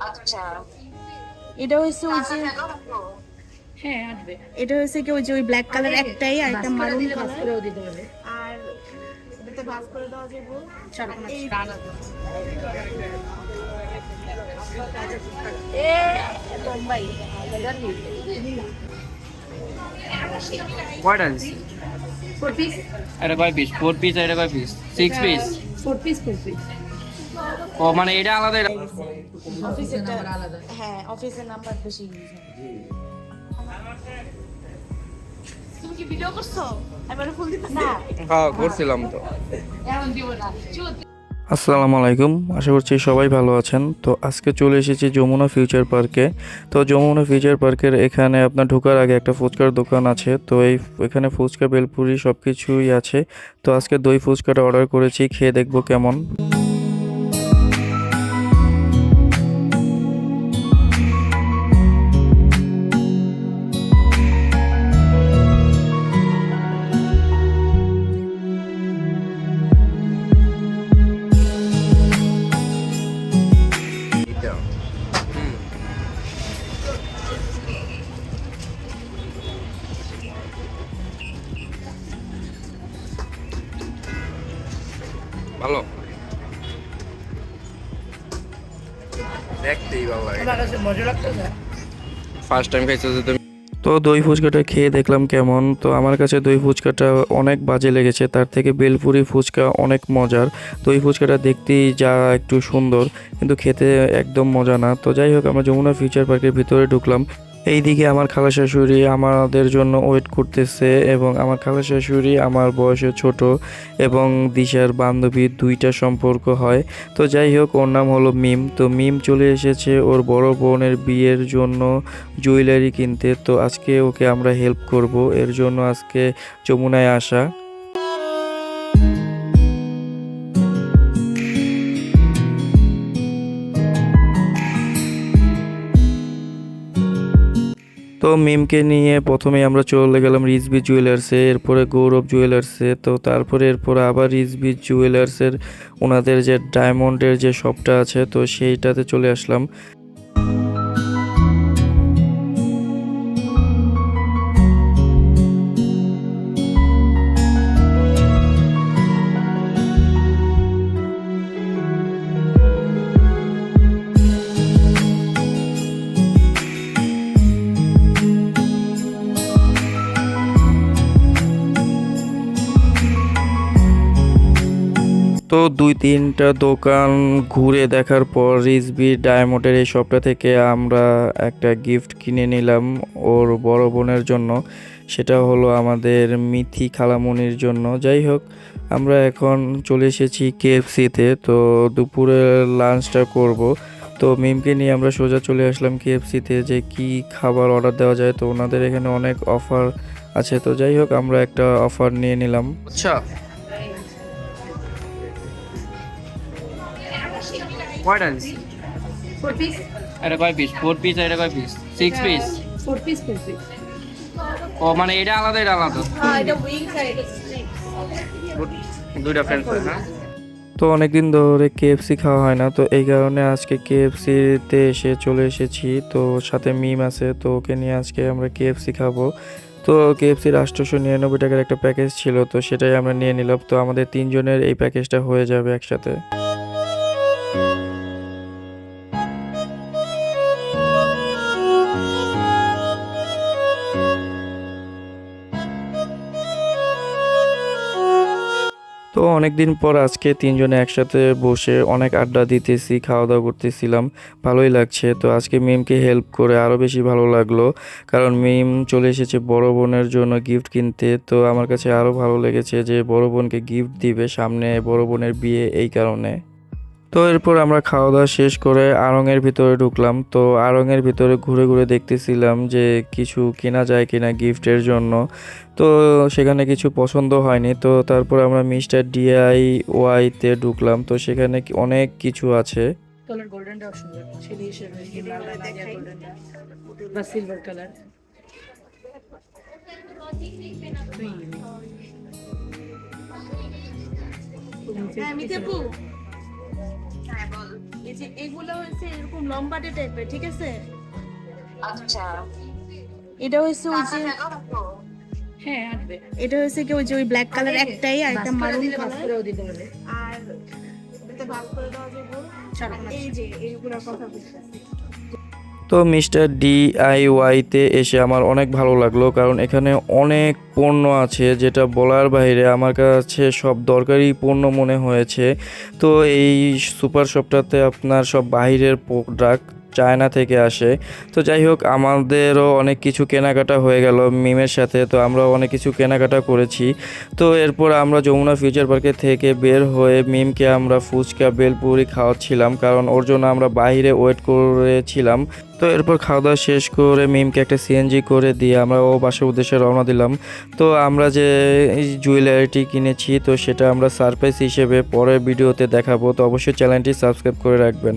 আচ্ছা। এটা হচ্ছে ওই যে হ্যাঁ আসবে। এটা হচ্ছে কি ওই যে ওই ব্ল্যাক কালার একটাই আর একটা মারুন কালার দিতে হবে। আর এটাতে ভাঁজ করে দেওয়া যাবে। চলো এই- এ বোম্বাই। কয়টা দিচ্ছি ফোর পিস এটা কয় পিস ফোর পিস এটা কয় piece six piece four piece four piece ও মানে এটা আলাদা এটা? অফিসেরটা আলাদা। হ্যাঁ অফিসের নাম্বার বেশি ইউজ তুমি কি ভিডিও করছ? এবারে ফুল দিতে না। হ্যাঁ করছিলাম তো। এখন দিব না। আসসালামু আলাইকুম আশা করছি সবাই ভালো আছেন। তো আজকে চলে এসেছি যমুনা ফিউচার পার্কে তো যমুনা ফিউচার পার্কের এখানে আপনার ঢোকার আগে একটা ফুচকার দোকান আছে। তো এই এখানে ফুচকা বেলপুরি সব কিছুই আছে। তো আজকে দই ফুচকাটা অর্ডার করেছি খেয়ে দেখব কেমন। ভালো। দেখতেই ভালো লাগে। আমার কাছে মজা লাগতেছে ফার্স্ট টাইম খাইছো যে তুমি? তো দই ফুচকাটা খেয়ে দেখলাম কেমন। তো আমার কাছে দই ফুচকাটা অনেক বাজে লেগেছে। তার থেকে বেলপুরি ফুচকা অনেক মজার। দই ফুচকাটা দেখতেই যা একটু সুন্দর। কিন্তু খেতে একদম মজা না। তো যাই হোক আমরা যমুনা ফিউচার পার্কের ভিতরে ঢুকলাম। এইদিকে আমার খালা শাশুড়ি আমাদের জন্য ওয়েট করতেছে এবং আমার খালা শাশুড়ি আমার বয়সে ছোট এবং দিশার বান্ধবী দুইটা সম্পর্ক হয়। তো যাই হোক, ওর নাম হলো মিম। তো মিম চলে এসেছে ওর বড় বোনের বিয়ের জন্য জুয়েলারি কিনতে। তো আজকে ওকে আমরা হেল্প করব। এর জন্য আজকে যমুনায় আসা। তো মিমকে নিয়ে প্রথমে আমরা চলে গেলাম রিজবি জুয়েলার্সে এরপরে গৌরব জুয়েলার্সে তো তারপরে এরপরে আবার রিজবি জুয়েলার্সের ওনাদের যে ডায়মন্ডের যে শপটা আছে, তো সেইটাতে চলে আসলাম। দুই তিনটা দোকান ঘুরে দেখার পর রিজবি ডায়মন্ডের এই শপটা থেকে আমরা একটা গিফট কিনে নিলাম ওর বড় বোনের জন্য। সেটা হলো আমাদের মিথি খালামনির জন্য। যাই হোক, আমরা এখন চলে এসেছি কেএফসিতে তো দুপুরে লাঞ্চটা করব। তো মিমকে নিয়ে আমরা সোজা চলে আসলাম কেএফসিতে যে কি খাবার অর্ডার দেওয়া যায়। তো ওনাদের এখানে অনেক অফার আছে। তো যাই হোক, আমরা একটা অফার নিয়ে নিলাম। আচ্ছা। কয়টা দিচ্ছি ফোর পিস এটা কয় পিস ফোর পিস এটা কয় piece six piece four piece four piece ও মানে এটা আলাদা এটা আলাদা? হ্যাঁ এটা উইংস আর এটা স্ট্রিপস দুইটা ফ্রেন্ডস হ্যাঁ? তো অনেকদিন ধরে কেএফসি খাওয়া হয় না তো এই কারণে আজকে কেএফসিতে এসে চলে এসেছি। তো সাথে মিম আছে তো ওকে নিয়ে আজকে আমরা কেএফসি খাব। তো কেএফসির আটশোশো নিরানব্বই টাকার একটা প্যাকেজ ছিল তো সেটাই আমরা নিয়ে নিলাম। তো আমাদের তিনজনের এই প্যাকেজটা হয়ে যাবে একসাথে। তো অনেক দিন পর আজকে তিনজনে একসাথে বসে অনেক আড্ডা দিতেছি খাওয়া দাওয়া করতেছিলাম। ভালোই লাগছে। তো আজকে মিমকে হেল্প করে আরও বেশি ভালো লাগল। কারণ মিম চলে এসেছে বড় বোনের জন্য গিফট কিনতে। তো আমার কাছে আরও ভালো লেগেছে যে বড় বোনকে গিফট দিবে সামনে বড় বোনের বিয়ে এই কারণে। তো এরপর আমরা খাওয়া দাওয়া শেষ করে আড়ংয়ের ভিতরে ঢুকলাম। তো আড়ংয়ের ভিতরে ঘুরে ঘুরে দেখতেছিলাম যে কিছু কেনা যায় কিনা গিফটের জন্য। তো সেখানে কিছু পছন্দ হয়নি। তো তারপর আমরা মিস্টার ডিআই ওয়াইতে ঢুকলাম। তো সেখানে অনেক কিছু আছে। কালার গোল্ডেনটা সুন্দর। ছেলে হিসেবে লাল লাল মারিয়া গোল্ডেনটা বা সিলভার কালার। হ্যাঁ হ্যাঁ বল। এই যে এগুলো হচ্ছে এরকম লম্বাটে টাইপের ঠিক আছে? আচ্ছা। এটা হচ্ছে ওই যে হ্যাঁ আসবে এটা হচ্ছে কি ওই যে ওই ব্ল্যাক কালার একটাই আর একটা মারুন কালার দিতে হবে। আর এটা ভাগ করে দেওয়া যাবে। এই যে এইগুলোর কথা বলতেছি। তো মিস্টার ডিআইওয়াইতে এসে আমার অনেক ভালো লাগল, কারণ এখানে অনেক পণ্য আছে যেটা বলার বাইরে আমার কাছে সব দরকারি পণ্য মনে হয়েছে। তো এই সুপার শপটাতে আপনার সব বাইরের প্রোডাক্ট চায়না থেকে আসে। তো যাই হোক, আমাদেরও অনেক কিছু কেনাকাটা হয়ে গেল মিমের সাথে, তো আমরা অনেক কিছু কেনাকাটা করেছি। তো এরপর আমরা যমুনা ফিউচার পার্কে থেকে বের হয়ে মিমকে আমরা ফুচকা, বেলপুরি খাওয়াচ্ছিলাম, কারণ ওর জন্য আমরা বাইরে ওয়েট করেছিলাম। তো এরপর খাওয়া দাওয়া শেষ করে মিমকে একটা সিএনজি করে দিয়ে আমরা ও বাসার উদ্দেশ্যে রওনা দিলাম। তো আমরা যে জুয়েলারিটি কিনেছি, তো সেটা আমরা সারপ্রাইজ হিসেবে পরের ভিডিওতে দেখাবো, তো অবশ্যই চ্যানেলটি সাবস্ক্রাইব করে রাখবেন।